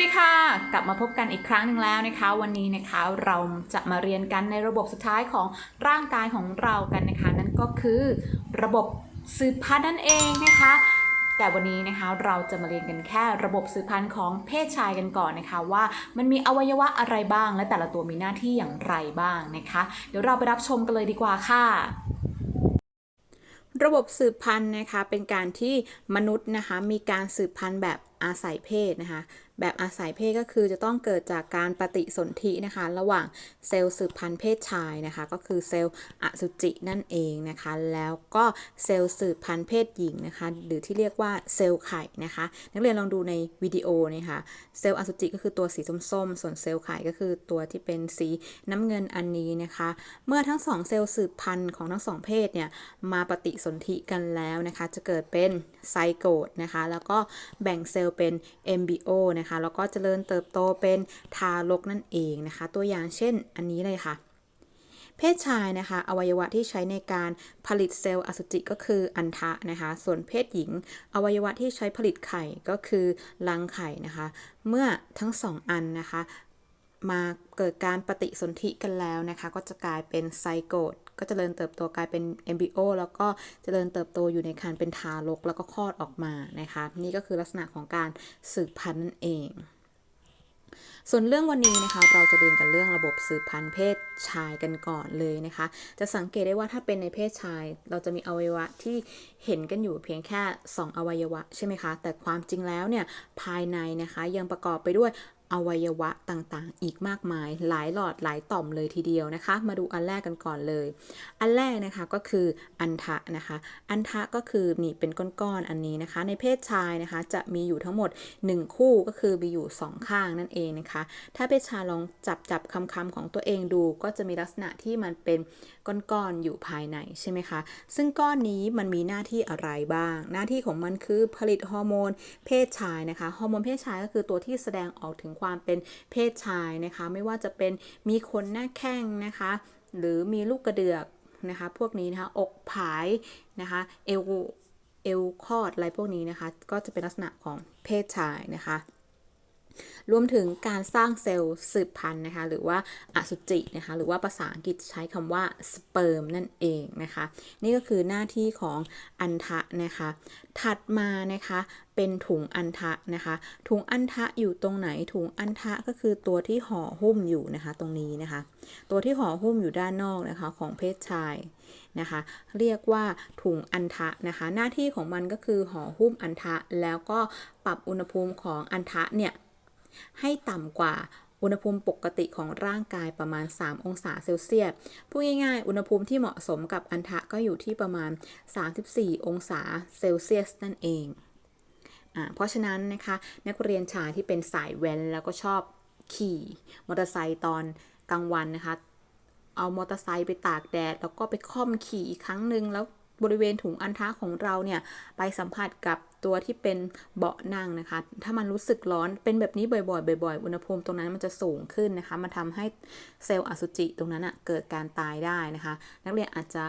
ดีค่ะ กลับมาพบกันอีกครั้งหนึ่งแล้วนะคะ วันนี้นะคะเราจะมาเรียนกันในระบบสุดท้ายของร่างกายของเรากันนะคะ นั่นก็คือระบบสืบพันธุ์นั่นเองนะคะ แต่วันนี้นะคะเราจะมาเรียนกันแค่ระบบสืบพันธุ์ของเพศชายกันก่อนนะคะ ว่ามันมีอวัยวะอะไรบ้าง และแต่ละตัวมีหน้าที่อย่างไรบ้างนะคะ เดี๋ยวเราไปรับชมกันเลยดีกว่าค่ะระบบสืบพันธุ์นะคะเป็นการที่มนุษย์นะคะมีการสืบพันธุ์แบบ อาศัยเพศนะคะ แบบอาศัยเพศก็คือจะต้องเกิดจากการปฏิสนธินะคะ ระหว่างเซลล์สืบพันธุ์เพศชายนะคะ ก็คือเซลล์อสุจินั่นเองนะคะ แล้วก็เซลล์สืบพันธุ์เพศหญิงนะคะ หรือที่เรียกว่าเซลล์ไข่นะคะ นักเรียนลองดูในวิดีโอนะคะเซลล์อสุจิก็คือตัวสีส้มๆ ส่วนเซลล์ไข่ก็คือตัวที่เป็นสีน้ำเงินอันนี้นะคะ เมื่อทั้งสองเซลล์สืบพันธุ์ของทั้งสองเพศเนี่ยมาปฏิสนธิกันแล้วนะคะ จะเกิดเป็นไซโกตนะคะ แล้วก็แบ่งเซลล์เป็นเอมบิโอนะคะ แล้วก็เจริญเติบโตเป็นทารกนั่นเองนะคะ ตัวอย่างเช่นอันนี้เลยค่ะ เพศชายนะคะ อวัยวะที่ใช้ในการผลิตเซลล์อสุจิก็คืออันทะนะคะ ส่วนเพศหญิง อวัยวะที่ใช้ผลิตไข่ก็คือรังไข่นะคะ เมื่อทั้งสองอันนะคะมาเกิดการปฏิสนธิกันแล้วนะคะ ก็จะกลายเป็นไซโกต ก็จเจริญเติบโตกลายเป็นเอมบิโอแล้วก็เจริญเติบโตอยู่ในครรภ์เป็นทารกแล้วก็คลอดออกมานะคะ นี่ก็คือลักษณะของการสืบพันธุ์นั่นเองส่วนเรื่องวันนี้นะคะเราจะเรียนกันเรื่องระบบสืบพันธุ์เพศชายกันก่อนเลยนะคะ จะสังเกตได้ว่าถ้าเป็นในเพศชาย เราจะมีอวัยวะที่เห็นกันอยู่เพียงแค่ 2 อวัยวะใช่ไหมคะ แต่ความจริงแล้วเนี่ยภายในนะคะยังประกอบไปด้วย อวัยวะต่างๆ อีกมากมาย หลายหลอดหลายต่อมเลยทีเดียวนะคะ มาดูอันแรกกันก่อนเลย อันแรกนะคะก็คืออันทะนะคะ อันทะก็คือนี่เป็นก้อนๆอันนี้นะคะ ในเพศชายนะคะจะมีอยู่ทั้งหมด 1 คู่ก็คือมีอยู่ 2 ข้างนั่นเองนะคะ ถ้าเพศชายลองจับจับคำคำของตัวเองดู ก็จะมีลักษณะที่มันเป็นก้อนๆอยู่ภายในใช่ไหมคะ ซึ่งก้อนนี้มันมีหน้าที่อะไรบ้าง หน้าที่ของมันคือผลิตฮอร์โมนเพศชายนะคะ ฮอร์โมนเพศชายก็คือตัวที่แสดงออกถึงความเป็นเพศชายนะคะ ไม่ว่าจะเป็นมีคนหน้าแข้งนะคะ หรือมีลูกกระเดือกนะคะ พวกนี้นะคะ อกผายนะคะ เอวเอวคลอดอะไรพวกนี้นะคะ ก็จะเป็นลักษณะของเพศชายนะคะ รวมถึงการสร้างเซลล์สืบพันธุ์นะคะ หรือว่าอสุจินะคะ หรือว่าภาษาอังกฤษใช้คำว่าสเปิร์มนั่นเองนะคะ นี่ก็คือหน้าที่ของอันทะนะคะ ถัดมานะคะเป็นถุงอันทะนะคะ ถุงอันทะอยู่ตรงไหน ถุงอันทะก็คือตัวที่ห่อหุ้มอยู่นะคะ ตรงนี้นะคะ ตัวที่ห่อหุ้มอยู่ด้านนอกนะคะของเพศชายนะคะ เรียกว่าถุงอันทะนะคะ หน้าที่ของมันก็คือห่อหุ้มอันทะแล้วก็ปรับอุณหภูมิของอันทะเนี่ย ให้ต่ำกว่าอุณหภูมิปกติของร่างกายประมาณ 3 องศาเซลเซียส พูดง่ายๆ อุณหภูมิที่เหมาะสมกับอันทะก็อยู่ที่ประมาณ 34 องศาเซลเซียสนั่นเองอเพราะฉะนั้นนะคะ นักเรียนชายที่เป็นสายแว้นแล้วก็ชอบขี่มอเตอร์ไซค์ตอนกลางวันนะคะ เอามอเตอร์ไซค์ไปตากแดด แล้วก็ไปค่อมขี่อีกครั้งหนึ่งแล้ว บริเวณถุงอันทะของเราเนี่ยไปสัมผัสกับตัวที่เป็นเบาะนั่งนะคะ ถ้ามันรู้สึกร้อนเป็นแบบนี้บ่อยๆ บ่อย ๆ อุณหภูมิตรงนั้นมันจะสูงขึ้นนะคะ มันทำให้เซลล์อสุจิตรงนั้นอะเกิดการตายได้นะคะ นักเรียนอาจจะ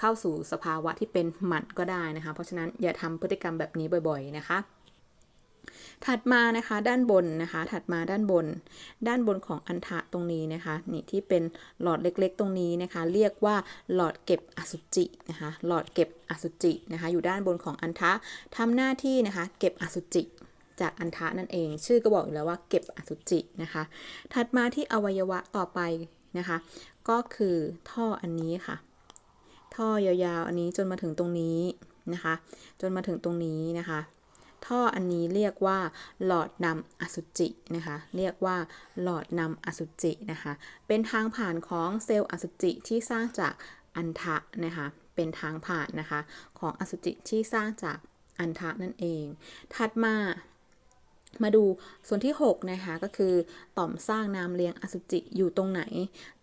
เข้าสู่สภาวะที่เป็นหมันก็ได้นะคะ เพราะฉะนั้นอย่าทำพฤติกรรมแบบนี้บ่อย ๆ นะคะ ถัดมานะคะด้านบนนะคะ ถัดมาด้านบน ด้านบนของอันทะตรงนี้นะคะนี่ที่เป็นหลอดเล็กๆ ตรงนี้นะคะ เรียกว่าหลอดเก็บอสุจินะคะหลอดเก็บอสุจินะคะ อยู่ด้านบนของอันทะทำหน้าที่นะคะ เก็บอสุจิจากอันทะนั่นเอง ชื่อก็บอกอยู่แล้วว่าเก็บอสุจินะคะ ถัดมาที่อวัยวะต่อไปนะคะ ก็คือท่ออันนี้ค่ะ ท่อยาวๆ อันนี้จนมาถึงตรงนี้นะคะ จนมาถึงตรงนี้นะคะ ท่ออันนี้เรียกว่าหลอดนำอสุจินะคะ เรียกว่าหลอดนำอสุจินะคะ เป็นทางผ่านของเซลล์อสุจิที่สร้างจากอันทะนะคะ เป็นทางผ่านนะคะ ของอสุจิที่สร้างจากอันทะนั่นเอง ถัดมามาดูส่วนที่ 6 นะคะ ก็คือ ต่อมสร้างน้ำเลี้ยงอสุจิอยู่ตรงไหน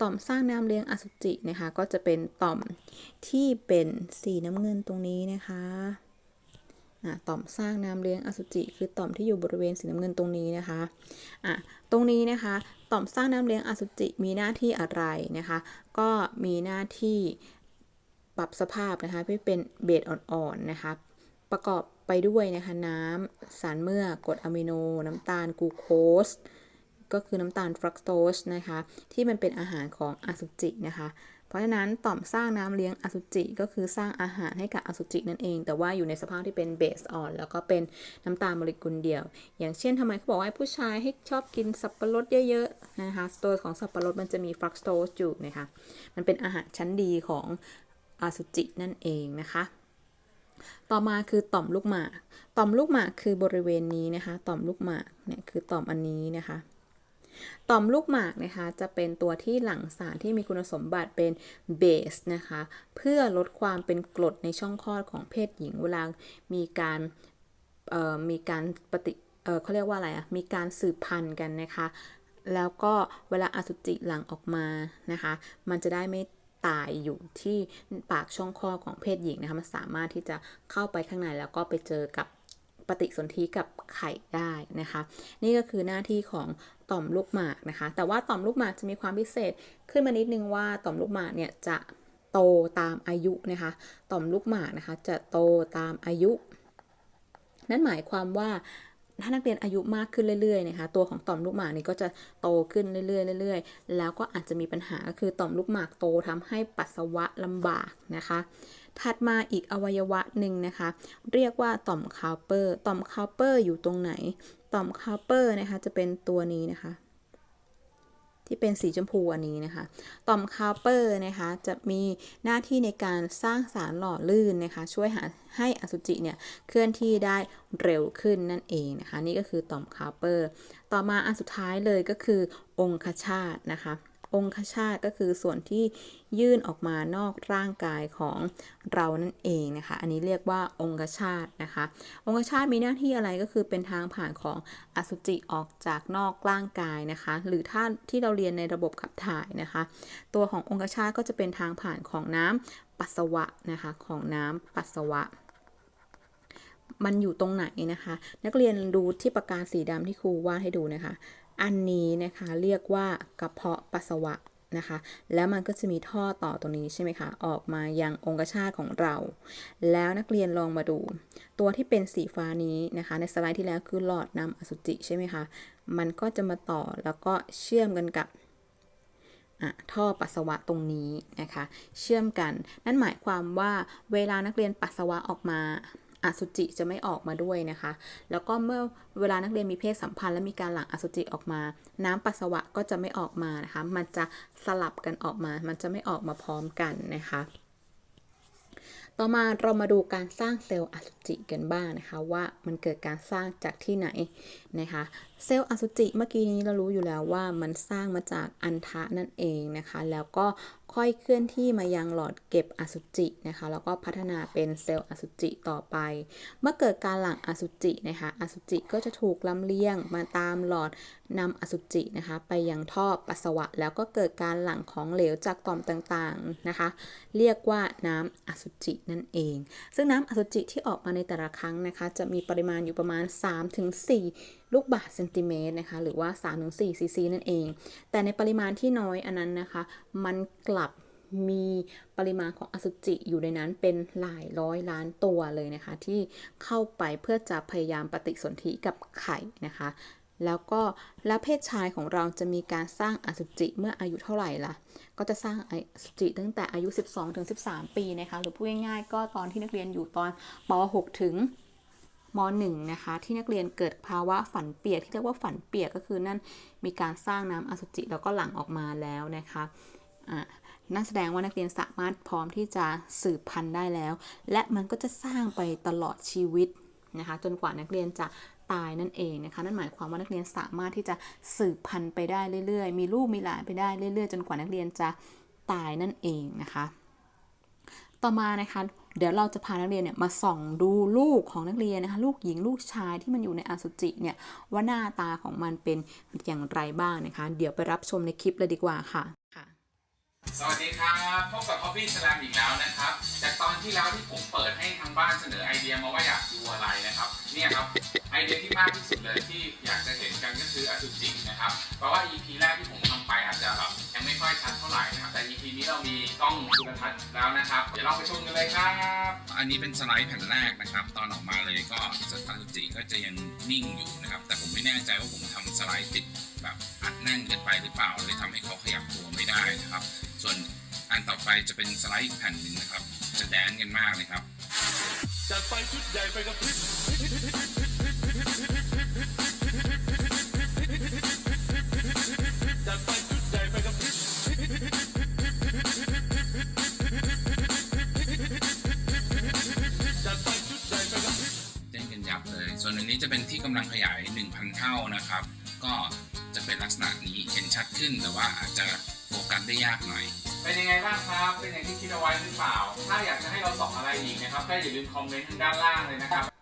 ต่อมสร้างน้ำเลี้ยงอสุจินะคะ ก็จะเป็นต่อมที่เป็นสีน้ำเงินตรงนี้นะคะอะ ต่อมสร้างน้ำเลี้ยงอสุจิ คือต่อมที่อยู่บริเวณสีน้ำเงินตรงนี้นะคะอะตรงนี้นะคะ ต่อมสร้างน้ำเลี้ยงอสุจิมีหน้าที่อะไรนะคะ ก็มีหน้าที่ปรับสภาพนะคะให้เป็นเบสอ่อนๆนะคะประกอบไปด้วยนะคะน้ำสารเมือกกรดอะมิโน น้ำตาลกลูโคสก็คือน้ำตาลฟรักโตสนะคะ ที่มันเป็นอาหารของอสุจินะคะ เพราะฉะนั้นต่อมสร้างน้ำเลี้ยงอสุจิก็คือสร้างอาหารให้กับอสุจินั่นเอง แต่ว่าอยู่ในสภาพที่เป็นเบสอ่อนแล้วก็เป็นน้ำตาลโมเลกุลเดียว อย่างเช่นทำไมเขาบอกว่าผู้ชายให้ชอบกินสับปะรดเยอะๆนะคะตัวของสับปะรดมันจะมีฟรักโตสอยู่นะคะมันเป็นอาหารชั้นดีของอสุจินั่นเองนะคะต่อมาคือต่อมลูกหมาก ต่อมลูกหมากคือบริเวณนี้นะคะ ต่อมลูกหมากเนี่ยคือต่อมอันนี้นะคะ ต่อมลูกหมากนะคะจะเป็นตัวที่หลั่งสารที่มีคุณสมบัติเป็นเบสนะคะเพื่อลดความเป็นกรดในช่องคลอดของเพศหญิงเวลามีการมีการปฏิเขาเรียกว่าอะไรอะมีการสืบพันธุ์กันนะคะ แล้วก็เวลาอสุจิหลั่งออกมานะคะ มันจะได้ไม่ตายอยู่ที่ปากช่องคลอดของเพศหญิงนะคะมันสามารถที่จะเข้าไปข้างในแล้วก็ไปเจอกับปฏิสนธิกับไข่ได้นะคะ นี่ก็คือหน้าที่ของ ต่อมลูกหมากนะคะ แต่ว่าต่อมลูกหมากจะมีความพิเศษขึ้นมานิดนึงว่าต่อมลูกหมากเนี่ยจะโตตามอายุนะคะ ต่อมลูกหมากนะคะ จะโตตามอายุ นั่นหมายความว่าถ้านักเรียนอายุมากขึ้นเรื่อยๆนะคะตัวของต่อมลูกหมากนี่ก็จะโตขึ้นเรื่อยๆเรื่อยๆ แล้วก็อาจจะมีปัญหาก็คือต่อมลูกหมากโตทำให้ปัสสาวะลำบากนะคะ ถัดมาอีกอวัยวะหนึ่งนะคะ เรียกว่าต่อมคาวเปอร์ ต่อมคาวเปอร์อยู่ตรงไหน ต่อมคาเปอร์นะคะจะเป็นตัวนี้นะคะ ที่เป็นสีชมพูอันนี้นะคะ ต่อมคาเปอร์นะคะจะมีหน้าที่ในการสร้างสารหล่อลื่นนะคะ ช่วยหาให้อสุจิเนี่ยเคลื่อนที่ได้เร็วขึ้นนั่นเองนะคะ นี่ก็คือต่อมคาเปอร์ ต่อมาอันสุดท้ายเลยก็คือองคชาตนะคะ องคชาตก็คือส่วนที่ยื่นออกมานอกร่างกายของเรานั่นเองนะคะ อันนี้เรียกว่าองคชาตนะคะ องคชาตมีหน้าที่อะไรก็คือเป็นทางผ่านของอสุจิออกจากนอกร่างกายนะคะ หรือถ้าที่เราเรียนในระบบขับถ่ายนะคะ ตัวขององคชาตก็จะเป็นทางผ่านของน้ำปัสสาวะนะคะของน้ำปัสสาวะมันอยู่ตรงไหนนะคะ นักเรียนดูที่ปากกาสีดำที่ครูวาดให้ดูนะคะ อันนี้นะคะเรียกว่ากระเพาะปัสสาวะนะคะ แล้วมันก็จะมีท่อต่อตรงนี้ใช่ไหมคะ ออกมายังองคชาตของเรา แล้วนักเรียนลองมาดู ตัวที่เป็นสีฟ้านี้นะคะ ในสไลด์ที่แล้วคือหลอดนำอสุจิใช่ไหมคะ มันก็จะมาต่อแล้วก็เชื่อมกันกับท่อปัสสาวะตรงนี้นะคะ เชื่อมกัน นั่นหมายความว่าเวลานักเรียนปัสสาวะออกมา อสุจิจะไม่ออกมาด้วยนะคะ แล้วก็เมื่อเวลานักเรียนมีเพศสัมพันธ์และมีการหลั่งอสุจิออกมา น้ำปัสสาวะก็จะไม่ออกมานะคะ มันจะสลับกันออกมา มันจะไม่ออกมาพร้อมกันนะคะ ต่อมาเรามาดูการสร้างเซลล์อสุจิกันบ้างนะคะ ว่ามันเกิดการสร้างจากที่ไหนนะคะ เซลล์อสุจิเมื่อกี้นี้เรารู้อยู่แล้วว่ามันสร้างมาจากอันทะนั่นเองนะคะ แล้วก็ ค่อยเคลื่อนที่มายังหลอดเก็บอสุจินะคะ แล้วก็พัฒนาเป็นเซลล์อสุจิต่อไป เมื่อเกิดการหลั่งอสุจินะคะ อสุจิก็จะถูกลำเลียงมาตามหลอดนำอสุจินะคะ ไปยังท่อปัสสาวะ แล้วก็เกิดการหลั่งของเหลวจากต่อมต่างๆนะคะ เรียกว่าน้ำอสุจินั่นเอง ซึ่งน้ำอสุจิที่ออกมาในแต่ละครั้งนะคะ จะมีปริมาณอยู่ประมาณ 3-4ลูกบาศก์เซนติเมตรนะคะ หรือว่า 3-4ซีซีนั่นเอง แต่ในปริมาณที่น้อยอันนั้นนะคะ มันกลับมีปริมาณของอสุจิอยู่ในนั้นเป็นหลายร้อยล้านตัวเลยนะคะ ที่เข้าไปเพื่อจะพยายามปฏิสนธิกับไข่นะคะ แล้วก็แล้วเพศชายของเราจะมีการสร้างอสุจิเมื่ออายุเท่าไหร่ล่ะ ก็จะสร้างอสุจิตั้งแต่อายุ 12ถึง13 ปีนะคะ หรือพูดง่ายๆ ก็ตอนที่นักเรียนอยู่ตอนป .6 ถึง ม .1 นะคะ ที่นักเรียนเกิดภาวะฝันเปียก ที่เรียกว่าฝันเปียกก็คือนั่นมีการสร้างน้ำอสุจิแล้วก็หลั่งออกมาแล้วนะคะนั่นแสดงว่านักเรียนสามารถพร้อมที่จะสืบพันธุ์ได้แล้ว และมันก็จะสร้างไปตลอดชีวิตนะคะจนกว่านักเรียนจะตายนั่นเองนะคะนั่นหมายความว่านักเรียนสามารถที่จะสืบพันธุ์ไปได้เรื่อยๆ มีลูกมีหลานไปได้เรื่อยๆ จนกว่านักเรียนจะตายนั่นเองนะคะ ต่อมานะคะเดี๋ยวเราจะพานักเรียนเนี่ยมาส่องดูลูกของนักเรียนนะคะลูกหญิงลูกชายที่มันอยู่ในอสุจิเนี่ยว่าหน้าตาของมันเป็นอย่างไรบ้างนะคะ เดี๋ยวไปรับชมในคลิปเลยดีกว่าค่ะค่ะ สวัสดีครับพบกับ Hobby Slam อีกแล้วนะครับ จากตอนที่แล้วที่ผมเปิดให้ทางบ้านเสนอไอเดียมาว่าอยากดูอะไรนะครับ เนี่ยครับไอเดียที่มากที่สุดเลยที่อยากจะเห็นกันก็คืออสุจินะครับ เพราะว่า EP แรกที่ผมทำไปอาจจะแบบยังไม่ค่อยชัดเท่าไหร่นะครับ แต่ EP นี้เรามีกล้องจุลทรรศน์แล้วนะครับ เดี๋ยวเราไปชมกันเลยครับ อันนี้เป็นสไลด์แผ่นแรกนะครับ ตอนออกมาเลยก็อสุจิก็จะยังนิ่งอยู่นะครับ แต่ผมไม่แน่ใจว่าผมทำสไลด์ติดแบบอัดแน่นเกินไปหรือเปล่าเลยทำให้เขาขยับตัวไม่ได้นะครับส่วนอันต่อไปจะเป็นสไลด์อีกแผ่นหนึ่งนะครับ จะแดนกันมากเลยครับ จัดไปชุดใหญ่ไปกับพริบจัดไปชุดใหญ่ไปกับพริบจัดไปชุดใหญ่ไปกับพริบเต้นกันยับเลย ส่วนอันนี้จะเป็นที่กำลังขยาย 1,000 เท่านะครับ ก็จะเป็นลักษณะนี้เห็นชัดขึ้นแต่ว่าอาจจะ กัสได้ยากหน่อย เป็นยังไงบ้างครับ เป็นอย่างที่คิดเอาไว้หรือเปล่า ถ้าอยากจะให้เราสอนอะไรอีกนะครับ ก็อย่าลืมคอมเมนต์ทางด้านล่างเลยนะครับ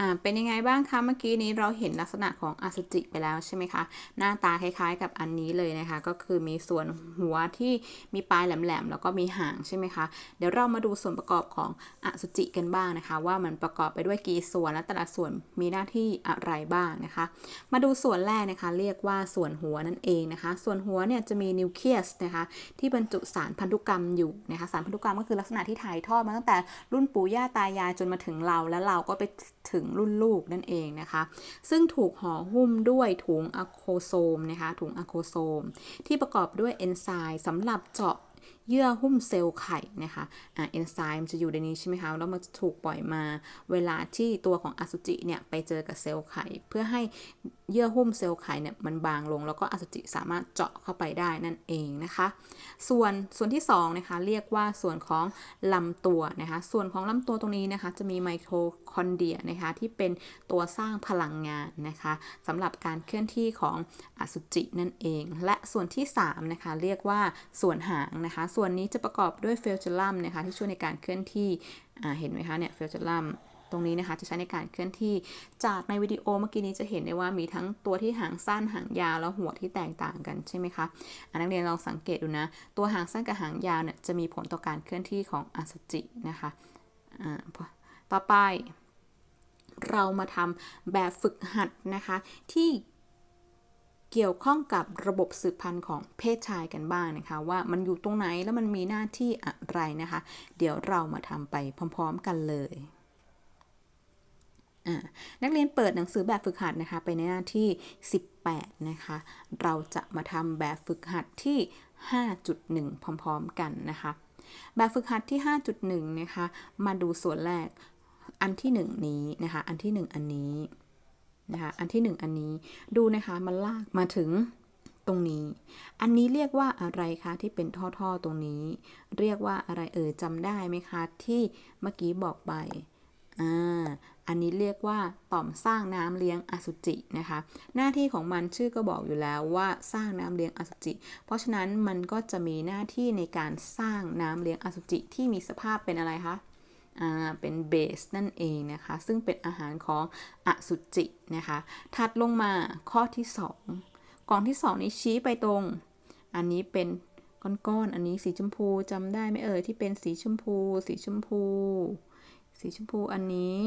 อ่าเป็นยังไงบ้างคะเมื่อกี้นี้เราเห็นลักษณะของอสุจิไปแล้วใช่ไหมคะ หน้าตาคล้ายๆกับอันนี้เลยนะคะ ก็คือมีส่วนหัวที่มีปลายแหลมๆแล้วก็มีหางใช่ไหมคะ เดี๋ยวเรามาดูส่วนประกอบของอสุจิกันบ้างนะคะ ว่ามันประกอบไปด้วยกี่ส่วนและแต่ละส่วนมีหน้าที่อะไรบ้างนะคะ มาดูส่วนแรกนะคะ เรียกว่าส่วนหัวนั่นเองนะคะ ส่วนหัวเนี่ยจะมีนิวเคลียสนะคะที่บรรจุสารพันธุกรรมอยู่นะคะสารพันธุกรรมก็คือลักษณะที่ถ่ายทอดมาตั้งแต่รุ่นปู่ย่าตายายจนมาถึงเราแล้วเราก็ไปถึงรุ่นลูกนั่นเองนะคะ ซึ่งถูกห่อหุ้มด้วยถุงอะโคโซมนะคะถุงอะโคโซม ที่ประกอบด้วยเอนไซม์สำหรับเจาะ เยื่อหุ้มเซลล์ไข่นะคะอ่าเอนไซม์จะอยู่ในนี้ใช่ไหมคะ แล้วมันจะถูกปล่อยมาเวลาที่ตัวของอสุจิเนี่ยไปเจอกับเซลล์ไข่ เพื่อให้เยื่อหุ้มเซลล์ไข่เนี่ยมันบางลง แล้วก็อสุจิสามารถเจาะเข้าไปได้นั่นเองนะคะ ส่วนส่วนที่2นะคะเรียกว่าส่วนของลำตัวนะคะ ส่วนของลำตัวตรงนี้นะคะจะมีไมโทคอนเดรียนะคะที่เป็นตัวสร้างพลังงานนะคะสำหรับการเคลื่อนที่ของอสุจินั่นเอง และส่วนที่3นะคะเรียกว่าส่วนหางนะคะส่วนนี้จะประกอบด้วยเฟลเจลัมนะคะที่ช่วยในการเคลื่อนที่เห็นไหมคะเนี่ยเฟลเจลัมตรงนี้นะคะจะใช้ในการเคลื่อนที่ จากในวิดีโอเมื่อกี้นี้จะเห็นได้ว่ามีทั้งตัวที่หางสั้นหางยาวแล้วหัวที่แตกต่างกันใช่ไหมคะอันนักเรียนลองสังเกตดูนะ ตัวหางสั้นกับหางยาวเนี่ยจะมีผลต่อการเคลื่อนที่ของอสุจินะคะอ่าต่อไปเรามาทำแบบฝึกหัดนะคะที่ เกี่ยวข้องกับระบบสืบพันธุ์ของเพศชายกันบ้างนะคะ ว่ามันอยู่ตรงไหนแล้วมันมีหน้าที่อะไรนะคะ เดี๋ยวเรามาทำไปพร้อม ๆ กันเลยนักเรียนเปิดหนังสือแบบฝึกหัดนะคะไปในหน้าที่ 18 นะคะ เราจะมาทำแบบฝึกหัดที่ 5.1 พร้อม ๆ กันนะคะ แบบฝึกหัดที่ 5.1 นะคะ มาดูส่วนแรกอันที่ 1 นี้นะคะ อันที่ 1 อันนี้ นะคะอันที่ 1 อันนี้ดูนะคะมันลากมาถึงตรงนี้ อันนี้เรียกว่าอะไรคะที่เป็นท่อๆตรงนี้ เรียกว่าอะไรเอ่ยจำได้ไหมคะที่เมื่อกี้บอกไปอ่าอันนี้เรียกว่าต่อมสร้างน้ำเลี้ยงอสุจินะคะ หน้าที่ของมันชื่อก็บอกอยู่แล้วว่าสร้างน้ำเลี้ยงอสุจิ เพราะฉะนั้นมันก็จะมีหน้าที่ในการสร้างน้ำเลี้ยงอสุจิที่มีสภาพเป็นอะไรคะ เป็นเบสนั่นเองนะคะ ซึ่งเป็นอาหารของอสุจินะคะ ถัดลงมาข้อที่ 2 กล่องที่ 2 นี้ชี้ไปตรง อันนี้เป็นก้อนๆ อันนี้สีชมพูจำได้ไหมเอ่ยที่เป็นสีชมพู สีชมพู สีชมพูอันนี้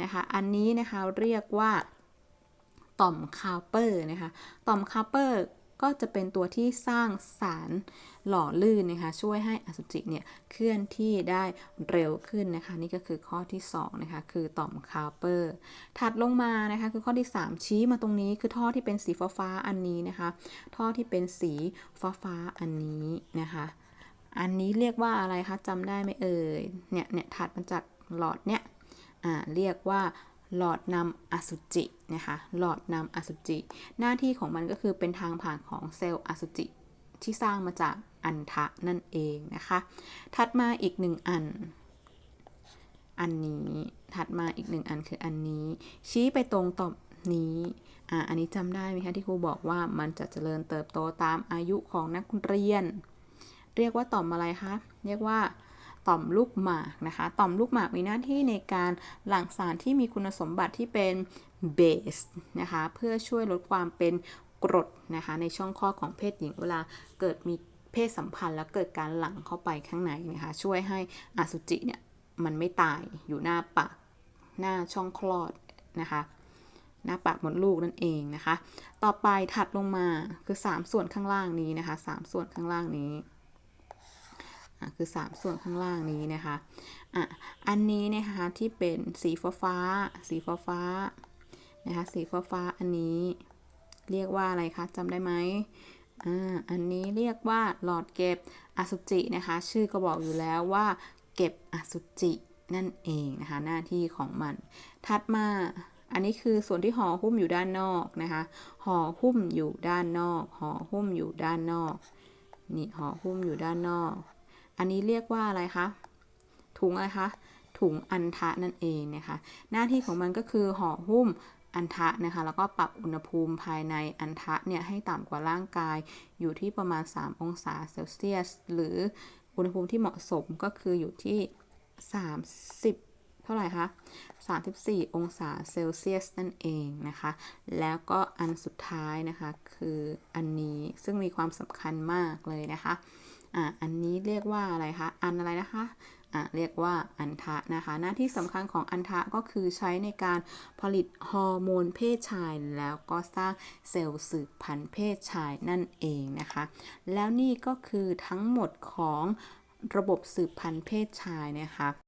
นะคะ อันนี้นะคะเรียกว่าต่อมคาเปอร์นะคะ ต่อมคาเปอร์ ก็จะเป็นตัวที่สร้างสารหล่อลื่นนะคะช่วยให้อสุจิเนี่ยเคลื่อนที่ได้เร็วขึ้นนะคะ นี่ก็คือข้อที่2นะคะคือต่อมคาร์เปอร์ ถัดลงมานะคะคือข้อที่ 3 ชี้มาตรงนี้คือท่อที่เป็นสีฟ้าฟ้าอันนี้นะคะ ท่อที่เป็นสีฟ้าฟ้าอันนี้นะคะ อันนี้เรียกว่าอะไรคะจำได้ไหมเอ่ยเนี่ยเนี่ยถัดมาจากหลอดเนี่ยอ่าเรียกว่า หลอดนำอสุจินะคะหลอดนำอสุจิ หน้าที่ของมันก็คือเป็นทางผ่านของเซลล์อสุจิ ที่สร้างมาจากอันทะนั่นเองนะคะ ถัดมาอีกหนึ่งอัน อันนี้ถัดมาอีกหนึ่งอันคืออันนี้ ชี้ไปตรงต่อมนี้อ่าอันนี้จำได้ไหมคะที่ครูบอกว่ามันจะเจริญเติบโตตามอายุของนักเรียน เรียกว่าต่อมอะไรคะเรียกว่า ต่อมลูกหมากนะคะต่อมลูกหมากมีหน้าที่ในการหลั่งสารที่มีคุณสมบัติที่เป็นเบสนะคะเพื่อช่วยลดความเป็นกรดนะคะในช่องคลอดของเพศหญิงเวลาเกิดมีเพศสัมพันธ์แล้วเกิดการหลั่งเข้าไปข้างในนะคะช่วยให้อสุจิเนี่ยมันไม่ตายอยู่หน้าปากหน้าช่องคลอดนะคะหน้าปากมดลูกนั่นเองนะคะ ต่อไปถัดลงมาคือ 3 ส่วนข้างล่างนี้นะคะ 3 ส่วนข้างล่างนี้ คือ 3 ส่วนข้างล่างนี้นะคะอะอันนี้นะคะที่เป็นสีฟ้าฟ้า สีฟ้าฟ้านะคะสีฟ้าฟ้าอันนี้เรียกว่าอะไรคะจำได้ไหมอ่าอันนี้เรียกว่าหลอดเก็บอสุจินะคะ ชื่อก็บอกอยู่แล้วว่า เก็บอสุจินั่นเองนะคะหน้าที่ของมัน ถัดมาอันนี้คือส่วนที่ห่อหุ้มอยู่ด้านนอกนะคะห่อหุ้มอยู่ด้านนอกห่อหุ้มอยู่ด้านนอกนี่ห่อหุ้มอยู่ด้านนอก อันนี้เรียกว่าอะไรคะถุงอะไรคะถุงอันทะนั่นเองนะคะ หน้าที่ของมันก็คือห่อหุ้มอันทะนะคะ แล้วก็ปรับอุณหภูมิภายในอันทะเนี่ยให้ต่ำกว่าร่างกายอยู่ที่ประมาณ 3 องศาเซลเซียส หรืออุณหภูมิที่เหมาะสมก็คืออยู่ที่ 30 เท่าไหร่คะ 34 องศาเซลเซียสนั่นเองนะคะ แล้วก็อันสุดท้ายนะคะคืออันนี้ซึ่งมีความสำคัญมากเลยนะคะ อ่าอันนี้เรียกว่าอะไรคะ อันอะไรนะคะอ่าเรียกว่าอันทะนะคะ หน้าที่สำคัญของอันทะก็คือใช้ในการผลิตฮอร์โมนเพศชาย แล้วก็สร้างเซลล์สืบพันธุ์เพศชายนั่นเองนะคะ แล้วนี่ก็คือทั้งหมดของระบบสืบพันธุ์เพศชายนะคะ